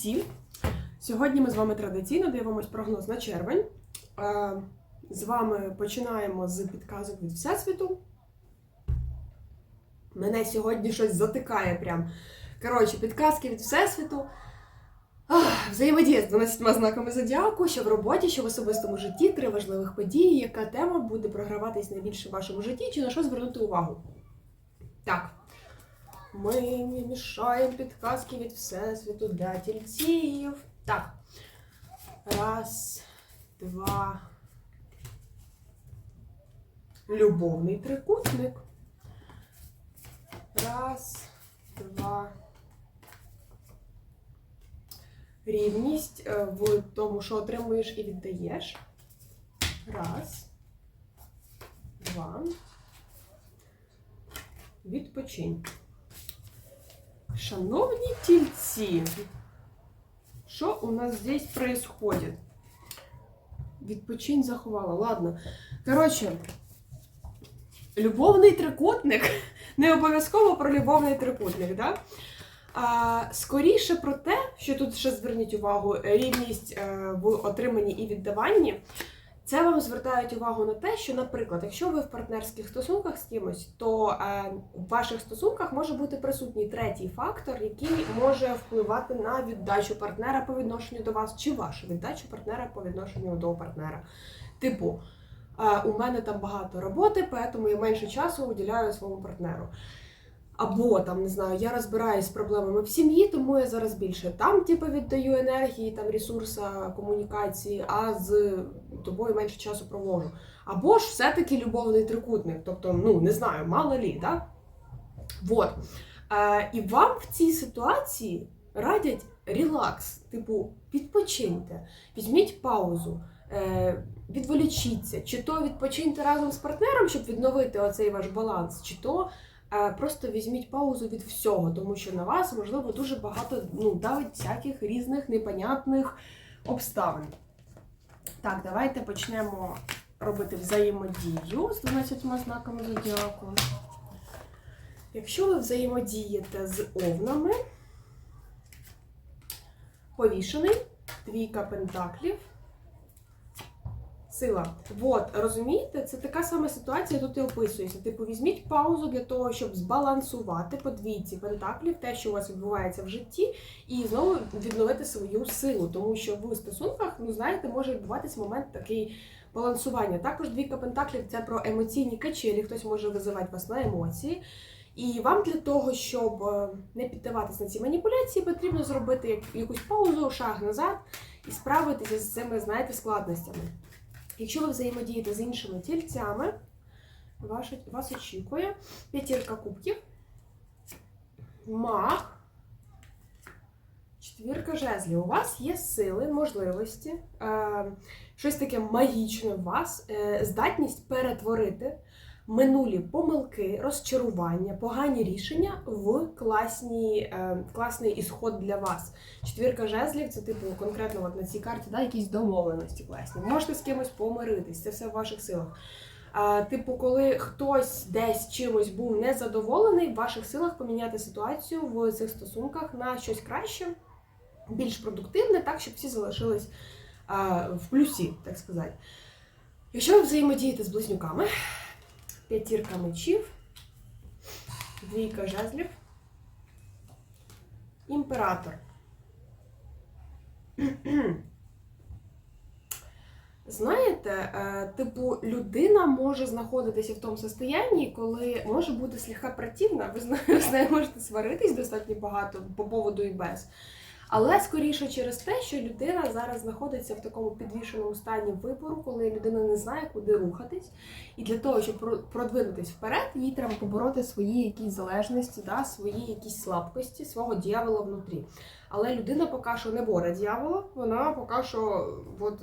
тільці. Сьогодні ми з вами традиційно дивимось прогноз на червень. З вами починаємо з підказок від Всесвіту. Мене сьогодні щось затикає прям. Коротше, підказки від Всесвіту. Ах, Взаємодія з 12 знаками зодіаку, що в роботі, що в особистому житті, три важливих події, яка тема буде програватись найбільше в вашому житті, чи на що звернути увагу. Так. Ми не мішаємо підказки від Всесвіту для тільців. Так. Раз, два. Любовний трикутник. Раз, два. Рівність е, в тому, що отримуєш і віддаєш. Раз. Два. Відпочинь. Шановні тільці, що у нас здесь происходит? Відпочинь заховала. Ладно. Коротше, любовний трикутник. Не обов'язково про любовний трикутник, да? А, скоріше про те, що тут ще зверніть увагу, рівність е, в отриманні і віддаванні. Це вам звертають увагу на те, що, наприклад, якщо ви в партнерських стосунках з кимось, то е, в ваших стосунках може бути присутній третій фактор, який може впливати на віддачу партнера по відношенню до вас, чи вашу віддачу партнера по відношенню до партнера. Типу, е, у мене там багато роботи, тому я менше часу уділяю своєму партнеру. Або там не знаю, я розбираюсь з проблемами в сім'ї, тому я зараз більше там, типу, віддаю енергії, там ресурса, комунікації, а з тобою менше часу провожу. Або ж все-таки любовний трикутник, тобто, ну не знаю, мало лі, да? Вот. Е, і вам в цій ситуації радять релакс, типу, відпочиньте, візьміть паузу. е, Відволічіться, чи то відпочиньте разом з партнером, щоб відновити оцей ваш баланс, чи то Просто візьміть паузу від всього, тому що на вас, можливо, дуже багато ну, давить всяких різних непонятних обставин. Так, давайте почнемо робити взаємодію з 12 знаками зодіаку. Якщо ви взаємодієте з овнами, повішений, двійка пентаклів, сила. От, розумієте, це така сама ситуація тут і описується. Типу, візьміть паузу для того, щоб збалансувати по двійці пентаклів, те, що у вас відбувається в житті, і знову відновити свою силу, тому що в стосунках, ну знаєте, може відбуватись момент такий балансування. Також двійка пентаклів це про емоційні качелі, хтось може визивати вас на емоції. І вам для того, щоб е, не піддаватись на ці маніпуляції, потрібно зробити якусь паузу, шаг назад і справитися з цими, знаєте, складностями. Якщо ви взаємодієте з іншими тільцями, вас очікує п'ятірка кубків, маг, четвірка жезлів. У вас є сили, можливості, е, щось таке магічне в вас, е, здатність перетворити минулі помилки, розчарування, погані рішення в класні, е, класний ісход для вас. Четвірка жезлів це типу конкретно от на цій карті да, якісь домовленості класні. Можете з кимось помиритись, це все в ваших силах. А, типу, коли хтось десь чимось був незадоволений, в ваших силах поміняти ситуацію в цих стосунках на щось краще, більш продуктивне, так, щоб всі залишились а, в плюсі, так сказати. Якщо ви взаємодієте з близнюками, п'ятірка мечів, двійка жезлів, імператор. Знаєте, е, типу, людина може знаходитися в тому состоянні, коли може бути слегка противна, ви з нею можете сваритись достатньо багато по поводу і без. Але скоріше через те, що людина зараз знаходиться в такому підвішеному стані вибору, коли людина не знає, куди рухатись. І для того, щоб про- продвинутись вперед, їй треба побороти свої якісь залежності, да, свої якісь слабкості, свого дьявола внутрі. Але людина поки що не боре дьявола, вона поки що от,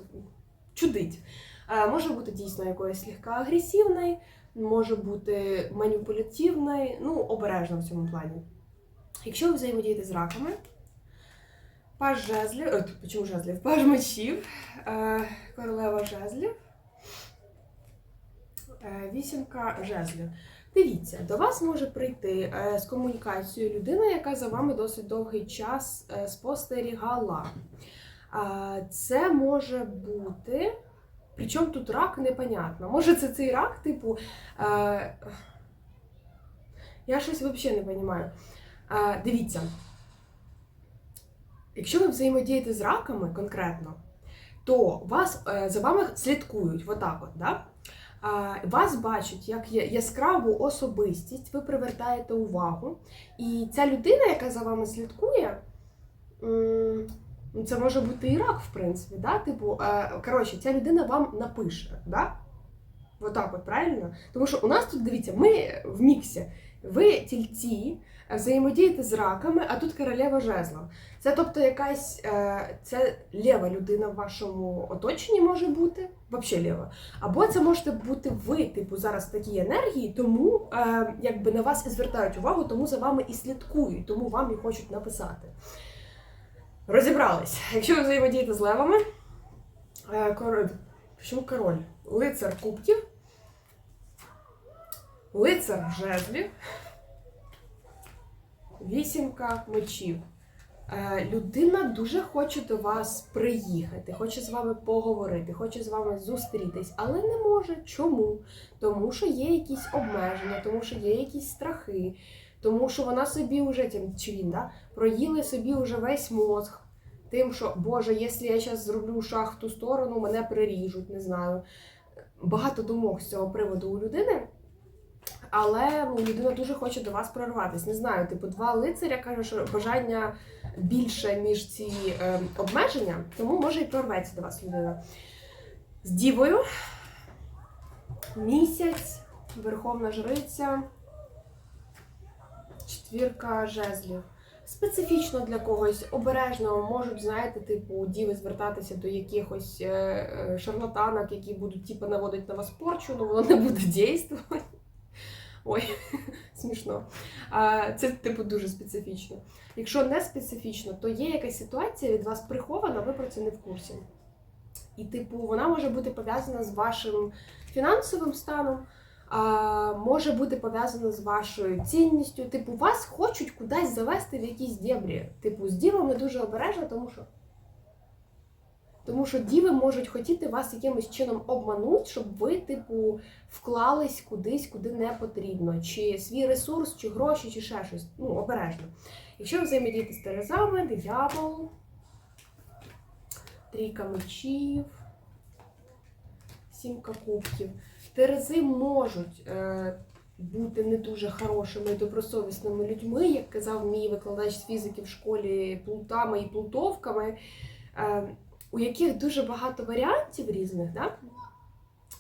чудить. Е, Може бути дійсно якоюсь слегка агресивною, може бути маніпулятивною, ну, обережно в цьому плані. Якщо ви взаємодієте з раками, паж жезлів, е, чому жезлів? Паж мечів, е, королева жезлів, е, вісімка жезлів. Дивіться, до вас може прийти з комунікацією людина, яка за вами досить довгий час спостерігала. Це може бути. Причому тут рак непонятно. Може, це цей рак, типу. Я щось взагалі не розумію. Дивіться. Якщо ви взаємодієте з раками конкретно, то вас, е, за вами слідкують, отак от, да? Вас бачать як яскраву особистість, ви привертаєте увагу. І ця людина, яка за вами слідкує, ну, це може бути і рак, в принципі. Да? Типу, е, коротше, ця людина вам напише. Да? Отак от, правильно? Тому що у нас тут, дивіться, ми в міксі. Ви тільці взаємодієте з раками, а тут королева жезла. Це тобто якась е, це лєва людина в вашому оточенні може бути, взагалі лєва. Або це можете бути ви, типу, зараз в такій енергії, тому е, якби на вас і звертають увагу, тому за вами і слідкують, тому вам і хочуть написати. Розібрались. Якщо ви взаємодієте з левами, е, король, чому король? Лицар кубків, лицар жезлів, вісімка мечів. Е, Людина дуже хоче до вас приїхати, хоче з вами поговорити, хоче з вами зустрітись, але не може. Чому? Тому що є якісь обмеження, тому що є якісь страхи, тому що вона собі вже тим чи він, да, проїли собі вже весь мозг. Тим, що Боже, якщо я зараз зроблю шаг в ту сторону, мене приріжуть, не знаю. Багато думок з цього приводу у людини. Але ну, людина дуже хоче до вас прорватися. Не знаю, типу, два лицаря каже, що бажання більше, ніж ці е, обмеження, тому може і прорветься до вас людина. З дівою місяць, верховна жриця, четвірка жезлів. Специфічно для когось обережно можуть, знаєте, типу, діви звертатися до якихось е, е, шарлатанок, які будуть типу, наводити на вас порчу, але воно не буде дійствувати. Ой, смішно. А, Це, типу, дуже специфічно. Якщо не специфічно, то є якась ситуація від вас прихована, ви про це не в курсі. І, типу, вона може бути пов'язана з вашим фінансовим станом, а, може бути пов'язана з вашою цінністю. Типу, вас хочуть кудись завести в якісь дєбрі. Типу, з дівами дуже обережно, тому що. Тому що діви можуть хотіти вас якимось чином обманути, щоб ви, типу, вклались кудись, куди не потрібно. Чи свій ресурс, чи гроші, чи ще щось. Ну, обережно. Якщо ви взаємодієте з терезами, диявол, трійка мечів, сімка кубків. Терези можуть е, бути не дуже хорошими і добросовісними людьми, як казав мій викладач з фізики в школі плутами і плутовками. У яких дуже багато варіантів різних, да?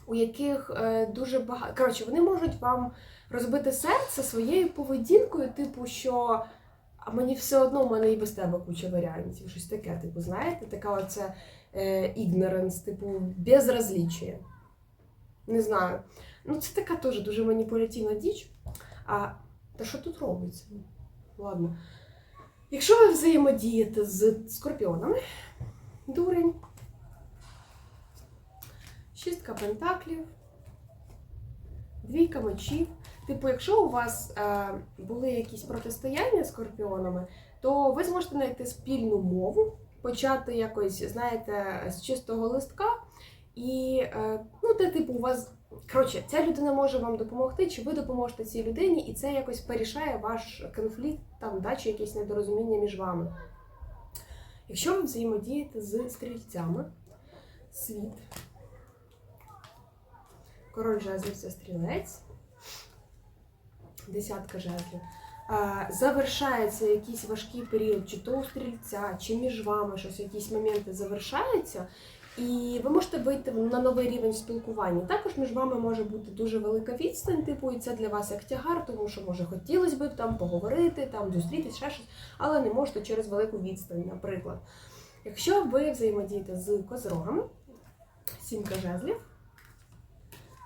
у яких е, дуже багато. Коротше, вони можуть вам розбити серце своєю поведінкою, типу, що а мені все одно в мене і без тебе куча варіантів. Щось таке, типу, знаєте, така оце е, типу, безразліччя. Не знаю. Ну, це така теж дуже маніпулятивна діч. А та що тут робиться? Ладно. Якщо ви взаємодієте з скорпіонами, дурень. Шістка пентаклів, двійка мечів. Типу, якщо у вас е, були якісь протистояння з скорпіонами, то ви зможете знайти спільну мову, почати якось, знаєте, з чистого листка. І е, ну, де, типу, у вас. Коротше, ця людина може вам допомогти, чи ви допоможете цій людині, і це якось порішає ваш конфлікт там, да, чи якесь недорозуміння між вами. Якщо ви взаємодієте з стрільцями, світ, король жезлів це стрілець, десятка жезлів, завершається якийсь важкий період, чи то у стрільця, чи між вами щось, якісь моменти завершаються, і ви можете вийти на новий рівень спілкування. Також між вами може бути дуже велика відстань, типу, і це для вас як тягар, тому що може хотілося б там поговорити, там зустрітись, ще щось, але не можете через велику відстань, наприклад. Якщо ви взаємодієте з козорогами, сімка жезлів,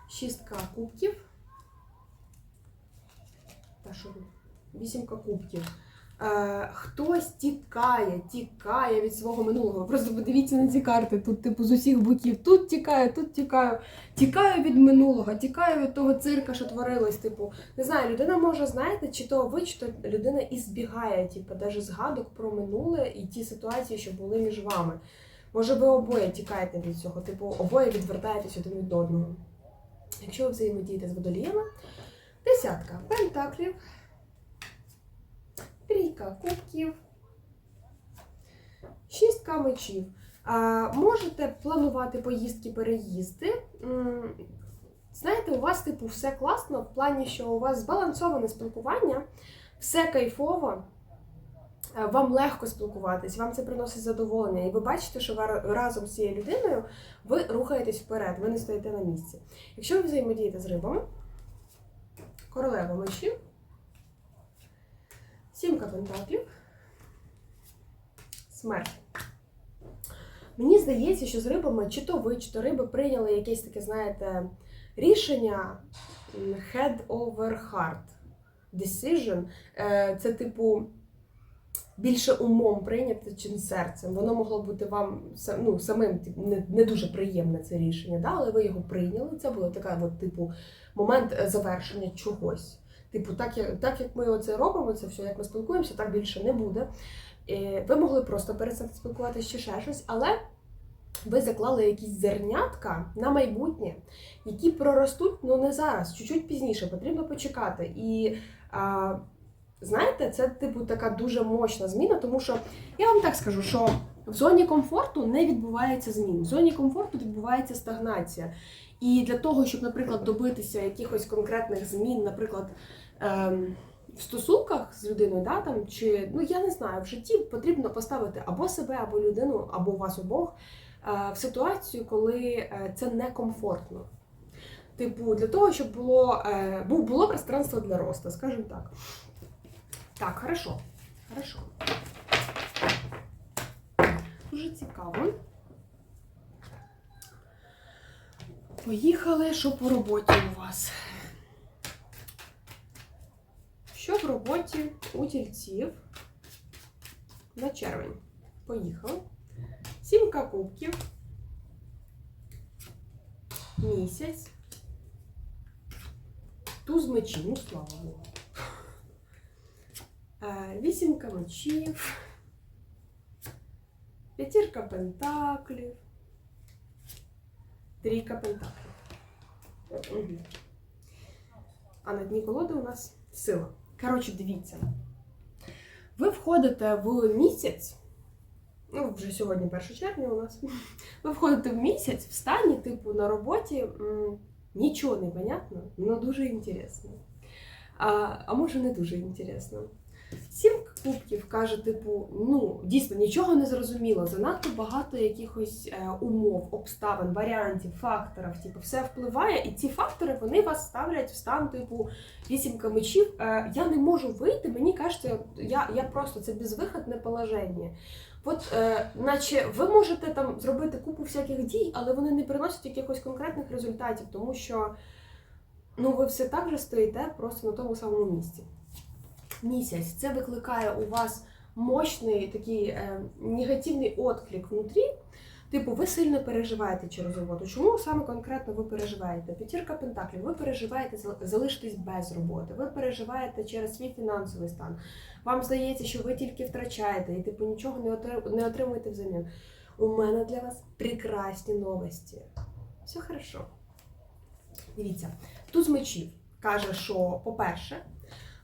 шістка кубків, та що? Вісімка кубків. Е, хтось тікає, тікає від свого минулого. Просто подивіться на ці карти. Тут, типу, з усіх боків. Тут тікаю, тут тікаю. Тікаю від минулого, тікаю від того цирка, що творилось. Типу, не знаю, людина може, знаєте, чи то ви, чи то людина і збігає, типу, навіть згадок про минуле і ті ситуації, що були між вами. Може, ви обоє тікаєте від цього, типу, обоє відвертаєтесь один від одного. Якщо ви взаємодієте з водоліями, десятка пентаклів, трійка кубків, шістка мечів. Можете планувати поїздки, переїзди. Знаєте, у вас, типу, все класно в плані, що у вас збалансоване спілкування, все кайфово, е, вам легко спілкуватись, вам це приносить задоволення. І ви бачите, що разом з цією людиною ви рухаєтесь вперед, ви не стоїте на місці. Якщо ви взаємодієте з рибами, королева мечів, сімка пентаклів, смерть. Мені здається, що з рибами, чи то ви, чи то риби прийняли якесь таке, знаєте, рішення head over heart decision. Е, Це, типу, більше умом прийняти, чим серцем. Воно могло бути вам ну, самим не, дуже приємне це рішення, але ви його прийняли. Це було така, от, типу, момент е, завершення чогось. Типу, так як, так як ми оце робимо, це все, як ми спілкуємося, так більше не буде. Ви могли просто перестати спілкуватися чи ще щось, але ви заклали якісь зернятка на майбутнє, які проростуть ну не зараз, чуть-чуть пізніше, потрібно почекати. І а, знаєте, це типу така дуже мощна зміна, тому що я вам так скажу, що в зоні комфорту не відбувається змін. В зоні комфорту відбувається стагнація. І для того, щоб, наприклад, добитися якихось конкретних змін, наприклад, ем, в стосунках з людиною, да, там, чи ну я не знаю, в житті потрібно поставити або себе, або людину, або вас обох е, в ситуацію, коли е, це некомфортно. Типу, для того, щоб було, е, бу- було пространство для росту, скажімо так. Так, хорошо. Хорошо. Дуже цікаво. Поїхали, що по роботі у вас. Що в роботі у тільців на червень? Поїхали. Сімка кубків. Місяць. Туз мечів, ну слава Богу. Е, Вісімка мечів. П'ятірка пентаклів. Трійка пентаклів. Мгм. А на дні колоди у нас сила. Коротше, дивіться. Ви входите в місяць. Ну, вже сьогодні 1 червня у нас. Ви входите в місяць в стані, типу, на роботі нічого не понятно, але дуже інтересно. А, а може не дуже інтересно. Сім кубків каже, типу, ну дійсно нічого не зрозуміло. Занадто багато якихось е, умов, обставин, варіантів, факторів. Типу, все впливає, і ці фактори вони вас ставлять в стан, типу, вісімка мечів. Е, я не можу вийти, мені кажеться, я, я просто це безвиходне положення. От, е, наче ви можете там зробити купу всяких дій, але вони не приносять якихось конкретних результатів, тому що ну, ви все так же стоїте просто на тому самому місці. Місяць це викликає у вас мощний такий е, негативний отклик внутрі. Типу, ви сильно переживаєте через роботу. Чому саме конкретно ви переживаєте? П'ятірка пентаклів, ви переживаєте залишитись без роботи, ви переживаєте через свій фінансовий стан. Вам здається, що ви тільки втрачаєте і типу нічого не отри- не отримуєте взамін. У мене для вас прекрасні новості. Все хорошо. Дивіться, туз мечів каже, що, по-перше,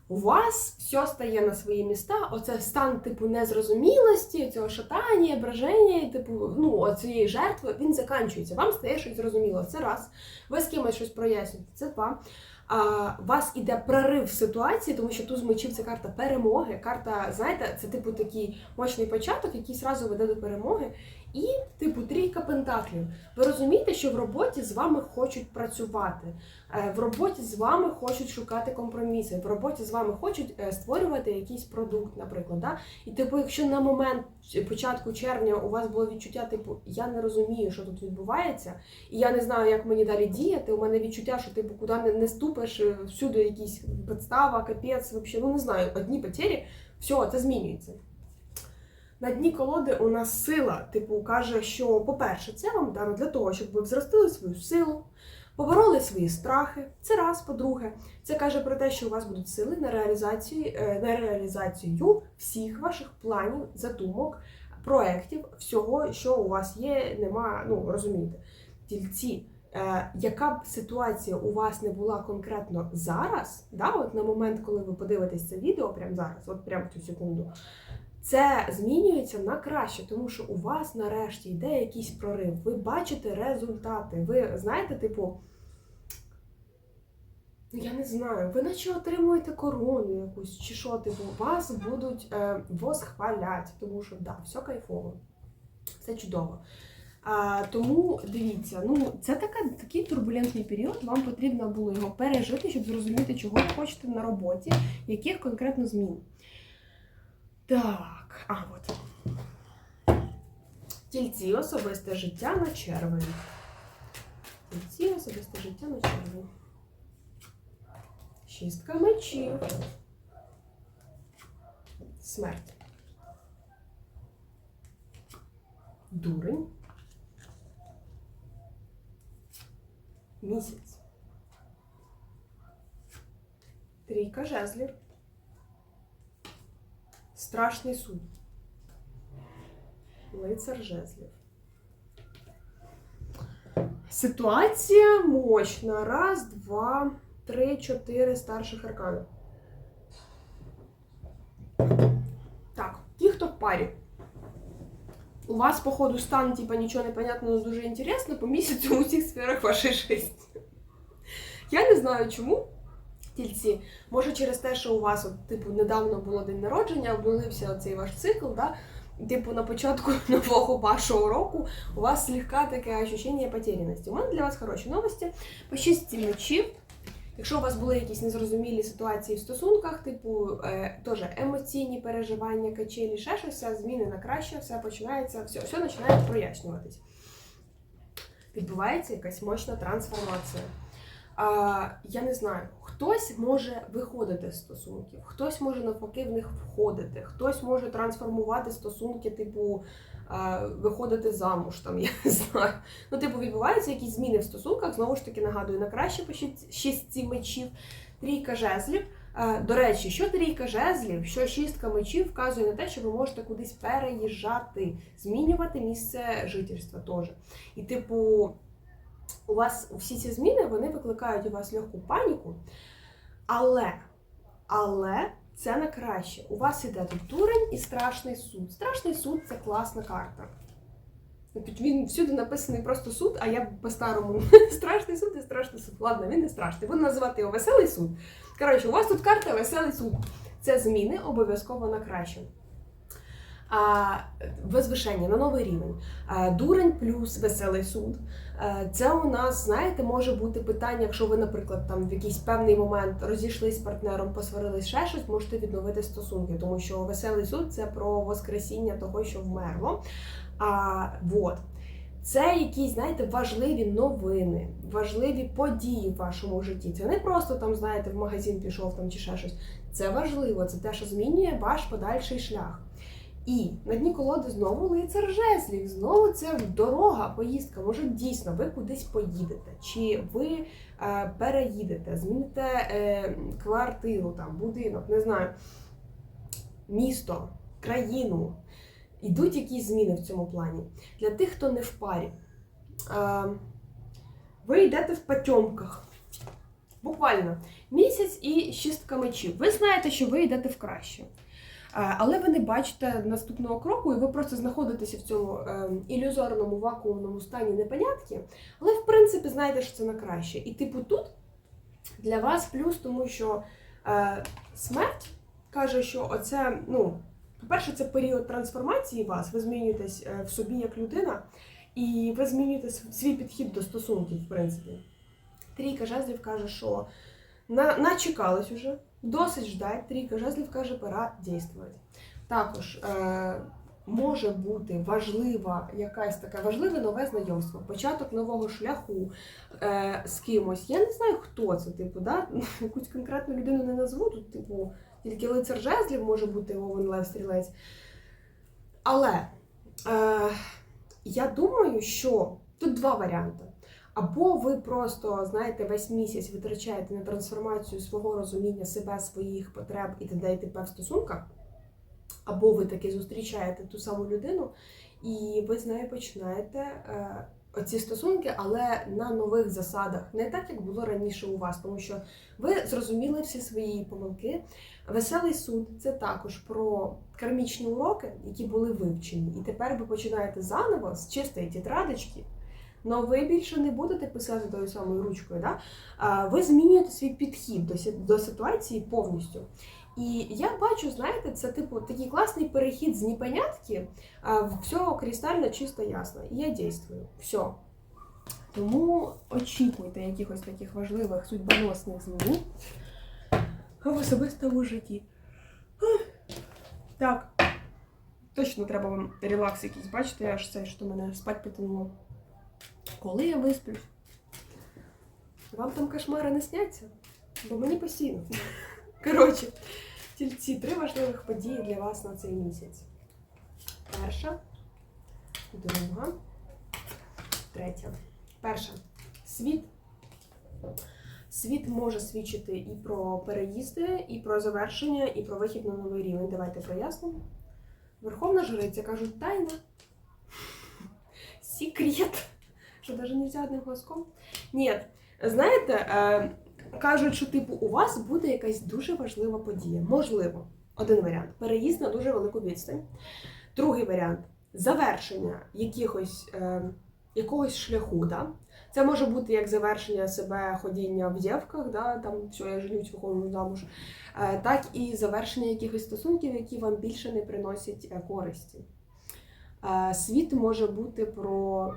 у вас все стає на свої міста. Оце стан типу незрозумілості, цього шатання, браження, типу, ну, цієї жертви, він заканчується. Вам стає щось зрозуміло. Це раз. Ви з кимось щось прояснюєте. Це два. А, вас іде прорив ситуації, тому що туз мечів це карта перемоги. Карта, знаєте, це типу такий мощний початок, який зразу веде до перемоги. І, типу, трійка пентаклів. Ви розумієте, що в роботі з вами хочуть працювати. Е, В роботі з вами хочуть шукати компроміси, в роботі з вами хочуть е, створювати якийсь продукт, наприклад. Да? І типу, якщо на момент початку червня у вас було відчуття, типу, я не розумію, що тут відбувається, і я не знаю, як мені далі діяти. У мене відчуття, що типу, куди не, ступиш, е, всюди якісь підстава, капець, взагалі, ну не знаю, одні потері. Все, це змінюється. На дні колоди у нас сила, типу, каже, що, по-перше, це вам дано для того, щоб ви взростили свою силу, побороли свої страхи. Це раз, по-друге, це каже про те, що у вас будуть сили на реалізацію, е, на реалізацію всіх ваших планів, задумок, проєктів, всього, що у вас є, нема, ну розумієте, тільці. Е, яка б ситуація у вас не була конкретно зараз, да, от на момент, коли ви подивитесь це відео, прямо зараз, от прямо в цю секунду, це змінюється на краще, тому що у вас нарешті йде якийсь прорив. Ви бачите результати. Ви знаєте, типу, ну я не знаю, ви наче отримуєте корону якусь, чи що, типу, вас будуть е, восхвалять, тому що да, все кайфово, все чудово. А, тому дивіться, ну це така, такий турбулентний період. Вам потрібно було його пережити, щоб зрозуміти, чого ви хочете на роботі, яких конкретно змін. Так, а от. Тільці особисте життя на червень. Тільці особисте життя на червень. Шістка мечів. Смерть. Дурень. Місяць. Трійка жезлів. Страшний суд. Лицар жезлів. Ситуація мощна. Раз, два, три, чотири старших аркани. Так, ті, хто в парі. У вас, походу, стан, типа, нічого не понятно, але дуже інтересно по місяцю у всіх сферах вашої житті. Я не знаю чому. Тільці, може через те, що у вас, от, типу, недавно було день народження, обнулився цей ваш цикл, да? типу, на початку нового вашого року у вас слегка таке ощущення потеряності. У мене для вас хороші новості. По шістці мечів. Якщо у вас були якісь незрозумілі ситуації в стосунках, типу е, теж емоційні переживання, качелі, ще щось, зміни на краще, все починається, все, все починає прояснюватись. Відбувається якась мощна трансформація. А, я не знаю, хтось може виходити з стосунків, хтось може навпаки в них входити, хтось може трансформувати стосунки, типу виходити замуж, там я не знаю. Ну, типу, відбуваються якісь зміни в стосунках. Знову ж таки, нагадую, на краще по шістці мечів, трійка жезлів. Е, До речі, що трійка жезлів, що шістка мечів вказує на те, що ви можете кудись переїжджати, змінювати місце жительства теж. І, типу, у вас всі ці зміни вони викликають у вас легку паніку, але, але це на краще. У вас іде тут турень і страшний суд. Страшний суд це класна карта. Він всюди написаний просто суд, а я по-старому страшний суд і страшний суд. Ладно, він не страшний. Буду називати його веселий суд. Коротше, у вас тут карта веселий суд. Це зміни обов'язково на краще. Возвишення на новий рівень. Дурень плюс веселий суд. Це у нас, знаєте, може бути питання, якщо ви, наприклад, там в якийсь певний момент розійшлись з партнером, посварились ще щось, можете відновити стосунки, тому що веселий суд це про воскресіння того, що вмерло. А вот. Це якісь, знаєте, важливі новини, важливі події в вашому житті. Це не просто там, знаєте, в магазин пішов там чи ще щось. Це важливо, це те, що змінює ваш подальший шлях. І на дні колоди знову лицар жезлів, знову це дорога, поїздка. Може, дійсно ви кудись поїдете, чи ви е, переїдете, зміните е, квартиру, там, будинок, не знаю, місто, країну. Йдуть якісь зміни в цьому плані. Для тих, хто не в парі, е, ви йдете в потьомках. Буквально місяць і шістка мечів. Ви знаєте, що ви йдете в краще. Але ви не бачите наступного кроку, і ви просто знаходитеся в цьому е, ілюзорному вакуумному стані непонятки. Але в принципі знаєте, що це на краще. І типу тут для вас плюс, тому що е, смерть каже, що оце, ну, по-перше, це період трансформації вас, ви змінюєтесь е, в собі як людина, і ви змінюєте свій підхід до стосунків, в принципі. Трійка жезлів каже, що на, начекались уже, досить ждать. Трійка жезлів каже, пора дійствувати. Також е, може бути важлива якась така важливе нове знайомство, початок нового шляху е, з кимось. Я не знаю, хто це, типу, да? якусь конкретну людину не назву тут, типу, Тільки лицар жезлів може бути Овен Лев Стрілець. Але е, я думаю, що тут два варіанти. Або ви просто, знаєте, весь місяць витрачаєте на трансформацію свого розуміння себе, своїх потреб і т.д. і т.п. в стосунках, або ви таки зустрічаєте ту саму людину, і ви з нею починаєте е, оці стосунки, але на нових засадах, не так, як було раніше у вас, тому що ви зрозуміли всі свої помилки. Веселий суд це також про кармічні уроки, які були вивчені. І тепер ви починаєте заново з чистої тетрадочки. Но ви більше не будете писати тою самою ручкою. Да? А, Ви змінюєте свій підхід до, ситуації повністю. І я бачу, знаєте, це типу такий класний перехід з непонятки а, все кристально чисто ясно. І я дійствую. Все. Тому очікуйте якихось таких важливих судьбоносних змін в особистому житті. Так. Точно треба вам релакс якийсь. Бачите, аж це, що мене спать потянуло. Коли я висплюсь? Вам там кошмари не сняться? Бо мені постійно. Коротше, тільці три важливих події для вас на цей місяць. Перша, друга, третя. Перша. Світ. Світ може свідчити і про переїзди, і про завершення, і про вихід на новий рівень. Давайте прояснимо. Верховна жриця кажуть тайна. Секрет. Що навіть нельзя одним голоском? Ні. Знаєте, е, кажуть, що типу у вас буде якась дуже важлива подія. Можливо, один варіант переїзд на дуже велику відстань. Другий варіант завершення якихось, е, якогось шляху. Да? Це може бути як завершення себе ходіння в дівках, да? там все, я женюсь, виходжу замуж, е, так і завершення якихось стосунків, які вам більше не приносять е, користі. Е, Світ може бути про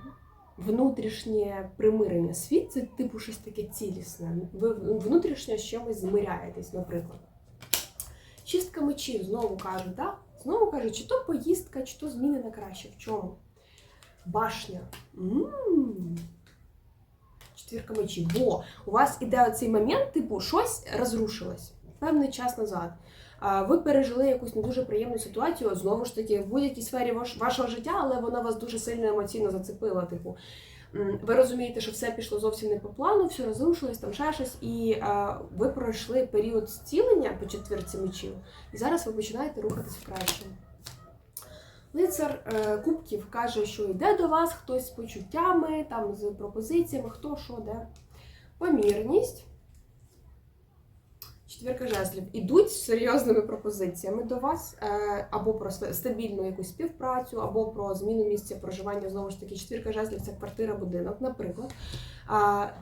внутрішнє примирення. Світ це типу щось таке цілісне. Ви внутрішньо з чимось змиряєтесь, наприклад. Чистка мечів знову кажуть, да? знову кажуть, чи то поїздка, чи то зміни на краще. В чому? Башня. М. Четвірка мечів. Бо у вас іде оцей момент, типу, щось розрушилось певний час назад. Ви пережили якусь не дуже приємну ситуацію, знову ж таки, в будь-якій сфері ваш- вашого життя, але вона вас дуже сильно емоційно зацепила. Типу, ви розумієте, що все пішло зовсім не по плану, все розрушилось, там ще щось, і ви пройшли період зцілення по четвірці мечів, і зараз ви починаєте рухатись краще. Лицар е, Кубків каже, що йде до вас хтось з почуттями, там з пропозиціями, хто що де. Помірність. Четвірка жезлів. Ідуть з серйозними пропозиціями до вас, е, або про стабільну якусь співпрацю, або про зміну місця проживання. Знову ж таки, четвірка жезлів це квартира, будинок, наприклад.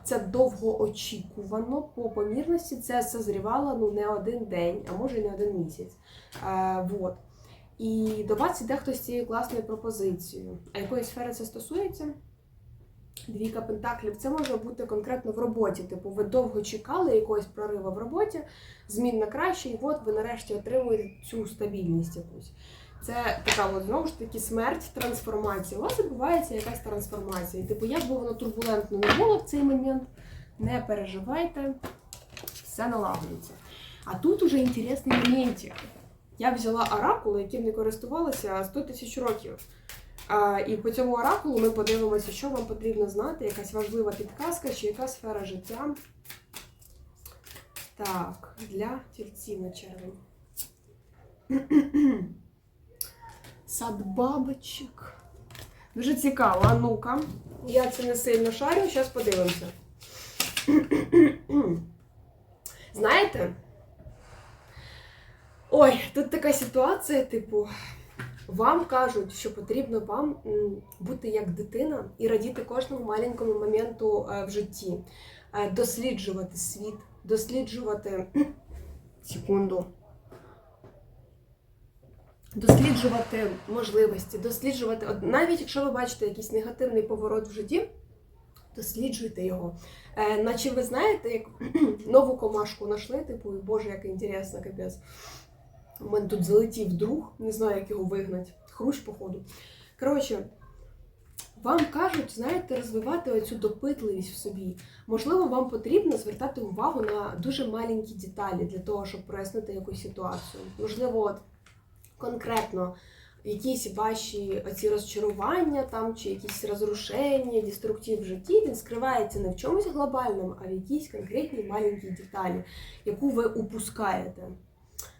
Це довгоочікувано по помірності. Це созрівало ну, не один день, а може і не один місяць. Е, Вот. І до вас іде хтось з цією класною пропозицією. А якої сфери це стосується? Двійка пентаклів. Це може бути конкретно в роботі. Типу, ви довго чекали якогось прориву в роботі, змін на краще, і от ви нарешті отримуєте цю стабільність якусь. Це така от, знову ж таки смерть, трансформація. У вас відбувається якась трансформація. Типу, як би воно турбулентно не було в цей момент, не переживайте, все налагодиться. А тут уже інтересний моментик. Я взяла оракул, яким не користувалася 100 тисяч років. І по цьому оракулу ми подивимося, що вам потрібно знати, якась важлива підказка чи яка сфера життя. Так, для тільців на червень. Сад бабочок. Дуже цікаво. А ну-ка. Я це не сильно шарю, зараз подивимося. Знаєте? Ой, тут така ситуація, типу, вам кажуть, що потрібно вам бути як дитина і радіти кожному маленькому моменту е, в житті, Е, досліджувати світ, досліджувати секунду. Досліджувати можливості, досліджувати, от навіть якщо ви бачите якийсь негативний поворот в житті, досліджуйте його. Е, наче ви знаєте, як нову комашку знайшли, типу, боже, як інтересно, капець. У мене тут залетів друг, не знаю, як його вигнати. Хрущ, походу. Коротше, Вам кажуть, знаєте, розвивати оцю допитливість в собі. Можливо, вам потрібно звертати увагу на дуже маленькі деталі для того, щоб прояснити якусь ситуацію. Можливо, от конкретно якісь ваші оці розчарування там чи якісь розрушення, деструктив в житті, він скривається не в чомусь глобальному, а в якійсь конкретній маленькій деталі, яку ви упускаєте.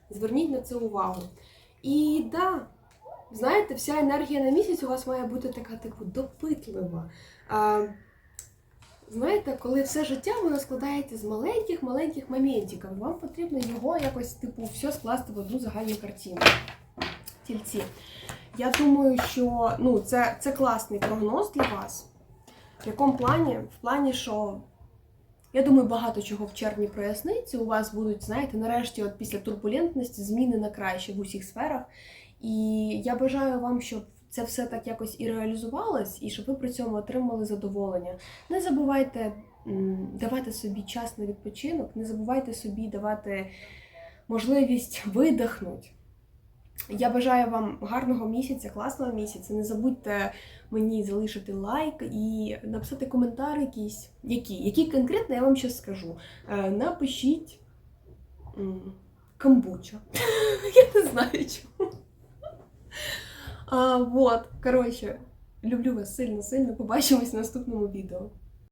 Зверніть на це увагу. І да, знаєте, вся енергія на місяць у вас має бути така, типу, допитлива. А, знаєте, коли все життя воно складається з маленьких-маленьких моментиків, вам потрібно його якось, типу, все скласти в одну загальну картину. Тільці. Я думаю, що ну, це, це класний прогноз для вас. В якому плані? В плані, що я думаю, багато чого в червні проясниться. У вас будуть, знаєте, нарешті, от після турбулентності зміни на краще в усіх сферах. І я бажаю вам, щоб це все так якось і реалізувалось, і щоб ви при цьому отримали задоволення. Не забувайте давати собі час на відпочинок, не забувайте собі давати можливість видихнути. Я бажаю вам гарного місяця, класного місяця. Не забудьте мені залишити лайк і написати коментар якийсь. Які? Які конкретно я вам щось скажу. Е, Напишіть камбуча. Я не знаю чому. А, вот, коротше, люблю вас сильно-сильно. Побачимось в наступному відео.